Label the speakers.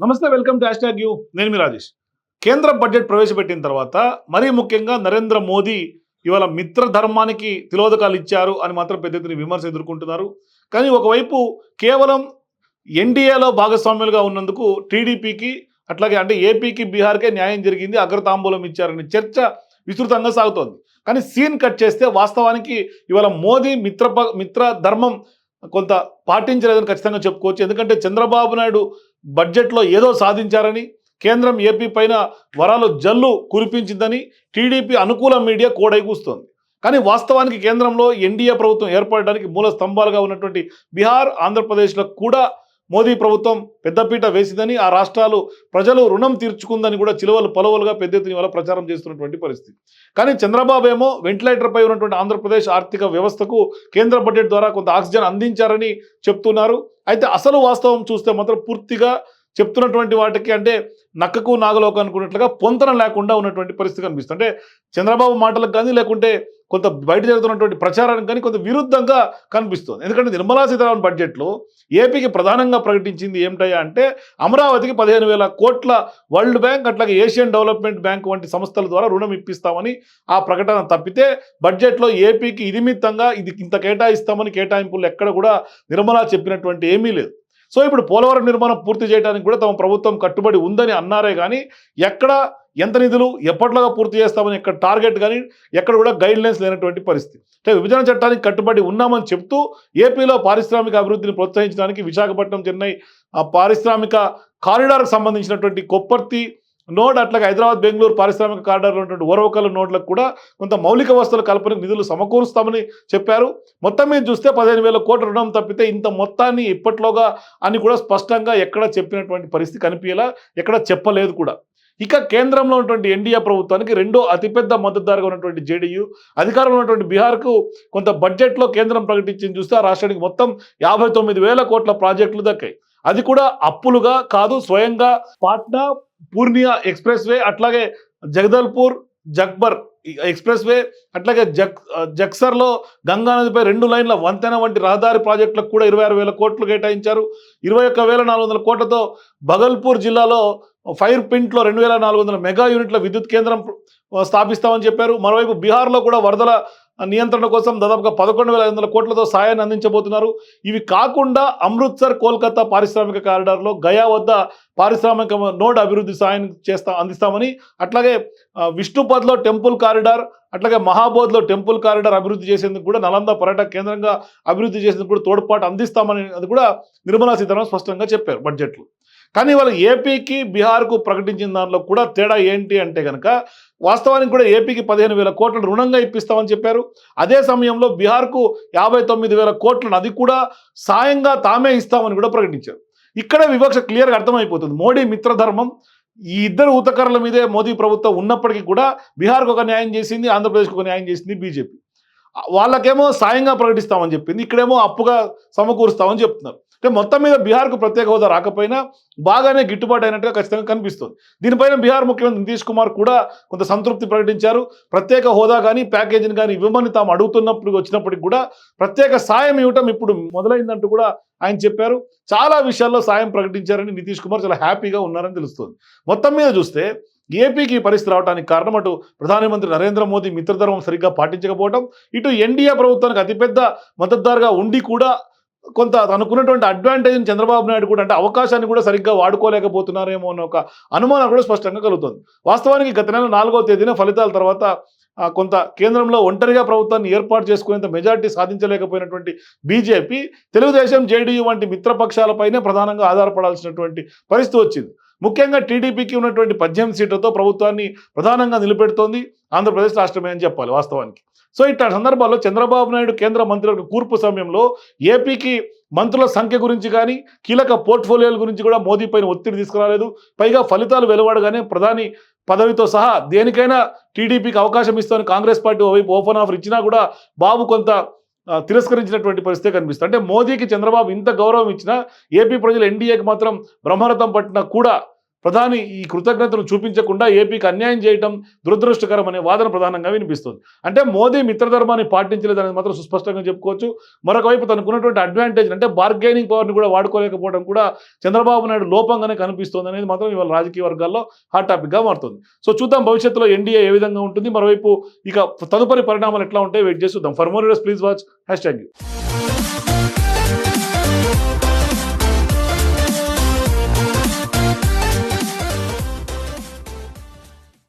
Speaker 1: నమస్తే welcome to hash you. నేను మీ రాజేష్. కేంద్ర బడ్జెట్ ప్రవేశపెట్టిన తర్వాత మరీ ముఖ్యంగా నరేంద్ర మోదీ ఇవాళ మిత్ర ధర్మానికి తిలోదకాలు ఇచ్చారు అని మాత్రం పెద్ద ఎత్తున విమర్శ ఎదుర్కొంటున్నారు. కానీ ఒకవైపు కేవలం ఎన్డీఏలో భాగస్వామ్యులుగా ఉన్నందుకు టీడీపీకి అట్లాగే అంటే ఏపీకి బీహార్కే న్యాయం జరిగింది అగ్రతాంబూలం ఇచ్చారని చర్చ విస్తృతంగా సాగుతోంది. కానీ సీన్ కట్ చేస్తే వాస్తవానికి ఇవాళ మోదీ మిత్ర మిత్ర ధర్మం కొంత పాటించలేదని ఖచ్చితంగా చెప్పుకోవచ్చు. ఎందుకంటే చంద్రబాబు నాయుడు బడ్జెట్లో ఏదో సాధించారని కేంద్రం ఏపీ పైన వరాలు జల్లు కురిపించిందని టీడీపీ అనుకూల మీడియా కోడైకూస్తోంది కానీ వాస్తవానికి కేంద్రంలో ఎన్డీఏ ప్రభుత్వం ఏర్పడడానికి మూల స్తంభాలుగా ఉన్నటువంటి బీహార్ ఆంధ్రప్రదేశ్లో కూడా మోదీ ప్రభుత్వం పెద్దపీట వేసిందని ఆ రాష్ట్రాలు ప్రజలు రుణం తీర్చుకుందని కూడా చిలువలు పొలవలుగా పెద్ద ఎత్తున వల్ల ప్రచారం చేస్తున్నటువంటి పరిస్థితి. కానీ చంద్రబాబు ఏమో వెంటిలేటర్పై ఉన్నటువంటి ఆంధ్రప్రదేశ్ ఆర్థిక వ్యవస్థకు కేంద్ర బడ్జెట్ ద్వారా కొంత ఆక్సిజన్ అందించారని చెప్తున్నారు. అయితే అసలు వాస్తవం చూస్తే మాత్రం పూర్తిగా చెప్తున్నటువంటి వాటికి అంటే నక్కకు నాగలోకి అనుకున్నట్లుగా పొంతన లేకుండా ఉన్నటువంటి పరిస్థితి కనిపిస్తుంది. అంటే చంద్రబాబు మాటలకు కానీ లేకుంటే కొంత బయట జరుగుతున్నటువంటి ప్రచారానికి కానీ కొంత విరుద్ధంగా కనిపిస్తుంది. ఎందుకంటే నిర్మలా సీతారామన్ బడ్జెట్లో ఏపీకి ప్రధానంగా ప్రకటించింది ఏమిటయ్యా అంటే అమరావతికి పదిహేను వేల కోట్ల వరల్డ్ బ్యాంక్ అట్లాగే ఏషియన్ డెవలప్మెంట్ బ్యాంక్ వంటి సంస్థల ద్వారా రుణం ఇప్పిస్తామని ఆ ప్రకటన తప్పితే బడ్జెట్లో ఏపీకి ఇదిమిత్తంగా ఇది ఇంత కేటాయిస్తామని కేటాయింపులు ఎక్కడ కూడా నిర్మలా చెప్పినటువంటి ఏమీ లేదు. సో ఇప్పుడు పోలవరం నిర్మాణం పూర్తి చేయడానికి కూడా తమ ప్రభుత్వం కట్టుబడి ఉందని అన్నారే కానీ ఎక్కడ ఎంత నిధులు ఎప్పట్లాగా పూర్తి చేస్తామని ఎక్కడ టార్గెట్ కానీ ఎక్కడ కూడా గైడ్ లైన్స్ లేనటువంటి పరిస్థితి. అంటే విభజన చట్టానికి కట్టుబడి ఉన్నామని చెప్తూ ఏపీలో పారిశ్రామిక అభివృద్ధిని ప్రోత్సహించడానికి విశాఖపట్నం చెన్నై ఆ పారిశ్రామిక కారిడార్కు సంబంధించినటువంటి కొప్పర్తి నోడ్ అట్లాగే హైదరాబాద్ బెంగళూరు పారిశ్రామిక కారిడార్లో ఉన్నటువంటి ఓరవకల నోడ్లకు కూడా కొంత మౌలిక వస్తువుల కల్పనకు నిధులు సమకూరుస్తామని చెప్పారు. మొత్తం మీద చూస్తే పదిహేను వేల కోట్ల రుణం తప్పితే ఇంత మొత్తాన్ని ఇప్పట్లోగా అని కూడా స్పష్టంగా ఎక్కడ చెప్పినటువంటి పరిస్థితి కనిపించేలా ఎక్కడ చెప్పలేదు కూడా. ఇక కేంద్రంలో ఉన్నటువంటి ఎన్డీఏ ప్రభుత్వానికి రెండో అతిపెద్ద మద్దతుదారుగా ఉన్నటువంటి జేడీయూ అధికారంలో ఉన్నటువంటి బీహార్కు కొంత బడ్జెట్లో కేంద్రం ప్రకటించింది చూస్తే రాష్ట్రానికి మొత్తం యాభై తొమ్మిది వేల కోట్ల ప్రాజెక్టులు దక్కాయి. అది కూడా అప్పులుగా కాదు స్వయంగా పాట్నా పూర్ణియా ఎక్స్ప్రెస్ వే అట్లాగే జగదల్పూర్ జక్బర్ ఎక్స్ప్రెస్ వే అట్లాగే జక్ జక్సర్లో గంగా నదిపై రెండు లైన్ల వంతెన వంటి రహదారి ప్రాజెక్టులకు కూడా ఇరవై ఆరు వేల కోట్లు కేటాయించారు. ఇరవై ఒక్క వేల నాలుగు వందల కోట్లతో భగల్పూర్ జిల్లాలో ఫైర్ పింట్లో రెండు వేల నాలుగు వందల మెగా యూనిట్ల విద్యుత్ కేంద్రం స్థాపిస్తామని చెప్పారు. మరోవైపు బీహార్లో కూడా వరదల నియంత్రణ కోసం దాదాపుగా పదకొండు వేల ఐదు వందల కోట్లతో సాయాన్ని అందించబోతున్నారు. ఇవి కాకుండా అమృత్సర్ కోల్కతా పారిశ్రామిక కారిడార్లో గయా వద్ద పారిశ్రామిక నోడ్ అభివృద్ధి సాయం చేస్తా అందిస్తామని అట్లాగే విష్ణుపద్లో టెంపుల్ కారిడార్ అట్లాగే మహాబోధ్లో టెంపుల్ కారిడార్ అభివృద్ధి చేసేందుకు కూడా నలంద పర్యాటక కేంద్రంగా అభివృద్ధి చేసేందుకు కూడా తోడ్పాటు అందిస్తామని అది కూడా నిర్మలా సీతారామన్ స్పష్టంగా చెప్పారు బడ్జెట్లో. కానీ వాళ్ళు ఏపీకి బీహార్కు ప్రకటించిన దానిలో కూడా తేడా ఏంటి అంటే కనుక వాస్తవానికి కూడా ఏపీకి పదిహేను వేల కోట్లను రుణంగా ఇప్పిస్తామని చెప్పారు. అదే సమయంలో బీహార్కు యాభై తొమ్మిది వేల కోట్లను అది కూడా సాయంగా తామే ఇస్తామని కూడా ప్రకటించారు. ఇక్కడ వివక్ష క్లియర్గా అర్థమైపోతుంది. మోడీ మిత్రధర్మం. ఈ ఇద్దరు ఊతకర్ల మీదే మోదీ ప్రభుత్వం ఉన్నప్పటికీ కూడా బీహార్కు ఒక న్యాయం చేసింది ఆంధ్రప్రదేశ్కు ఒక న్యాయం చేసింది బీజేపీ. వాళ్ళకేమో సాయంగా ప్రకటిస్తామని చెప్పింది ఇక్కడేమో అప్పుగా సమకూరుస్తామని చెప్తున్నారు. అంటే మొత్తం మీద బీహార్కు ప్రత్యేక హోదా రాకపోయినా బాగానే గిట్టుబాటు అయినట్టుగా ఖచ్చితంగా కనిపిస్తుంది. దీనిపైన బీహార్ ముఖ్యమంత్రి నితీష్ కుమార్ కూడా కొంత సంతృప్తి ప్రకటించారు. ప్రత్యేక హోదా కానీ ప్యాకేజీని కానీ ఇవ్వమని తాము అడుగుతున్నప్పుడు వచ్చినప్పటికి కూడా ప్రత్యేక సాయం ఇవ్వటం ఇప్పుడు మొదలైందంటూ కూడా ఆయన చెప్పారు. చాలా విషయాల్లో సాయం ప్రకటించారని నితీష్ కుమార్ చాలా హ్యాపీగా ఉన్నారని తెలుస్తుంది. మొత్తం మీద చూస్తే ఏపీకి పరిస్థితి రావడానికి కారణం అటు ప్రధానమంత్రి నరేంద్ర మోదీ మిత్రధర్మం సరిగ్గా పాటించకపోవడం ఇటు ఎన్డీఏ ప్రభుత్వానికి అతిపెద్ద మద్దతుదారుగా ఉండి కూడా కొంత అనుకున్నటువంటి అడ్వాంటేజ్ని చంద్రబాబు నాయుడు కూడా అంటే అవకాశాన్ని కూడా సరిగ్గా వాడుకోలేకపోతున్నారేమో అన్న ఒక అనుమానం కూడా స్పష్టంగా కలుగుతుంది. వాస్తవానికి గత నెల నాలుగో తేదీన ఫలితాల తర్వాత కొంత కేంద్రంలో ఒంటరిగా ప్రభుత్వాన్ని ఏర్పాటు చేసుకునేంత మెజార్టీ సాధించలేకపోయినటువంటి బీజేపీ తెలుగుదేశం జేడీయూ వంటి మిత్రపక్షాలపైనే ప్రధానంగా ఆధారపడాల్సినటువంటి పరిస్థితి వచ్చింది. ముఖ్యంగా టీడీపీకి ఉన్నటువంటి పద్దెనిమిది సీట్లతో ప్రభుత్వాన్ని ప్రధానంగా నిలబెడుతోంది ఆంధ్రప్రదేశ్ రాష్ట్రమే అని చెప్పాలి వాస్తవానికి. సో ఇట్లా సందర్భాల్లో చంద్రబాబు నాయుడు కేంద్ర మంత్రులకు కూర్పు సమయంలో ఏపీకి మంత్రుల సంఖ్య గురించి కానీ కీలక పోర్ట్ఫోలియోల గురించి కూడా మోదీ పైన ఒత్తిడి తీసుకురాలేదు. పైగా ఫలితాలు వెలువడగానే ప్రధాని పదవితో సహా దేనికైనా టీడీపీకి అవకాశం ఇస్తామని కాంగ్రెస్ పార్టీ ఓపెన్ ఆఫర్ ఇచ్చినా కూడా బాబు కొంత తిరస్కరించినటువంటి పరిస్థితి కనిపిస్తుంది. అంటే మోదీకి చంద్రబాబు ఇంత గౌరవం ఇచ్చినా ఏపీ ప్రజలు ఎన్డీఏకి మాత్రం బ్రహ్మరథం పట్టినా కూడా ప్రధాని ఈ కృతజ్ఞతను చూపించకుండా ఏపీకి అన్యాయం చేయటం దురదృష్టకరం అనే వాదన ప్రధానంగా వినిపిస్తుంది. అంటే మోదీ మిత్రధర్మాన్ని పాటించలేదనేది మాత్రం సుస్పష్టంగా చెప్పుకోవచ్చు. మరొక వైపు తనకున్నటువంటి అడ్వాంటేజ్ అంటే బార్గెనింగ్ పవర్ని కూడా వాడుకోలేకపోవడం కూడా చంద్రబాబు నాయుడు లోపంగానే కనిపిస్తుంది అనేది మాత్రం ఇవాళ రాజకీయ వర్గాల్లో హాట్ టాపిక్గా మారుతుంది. సో చూద్దాం భవిష్యత్తులో ఎన్డీఏ ఏ విధంగా ఉంటుంది. మరోవైపు ఇక తదుపరి పరిణామాలు ఎట్లా ఉంటాయి వెయిట్ చేసి చూద్దాం. For more please watch hashtag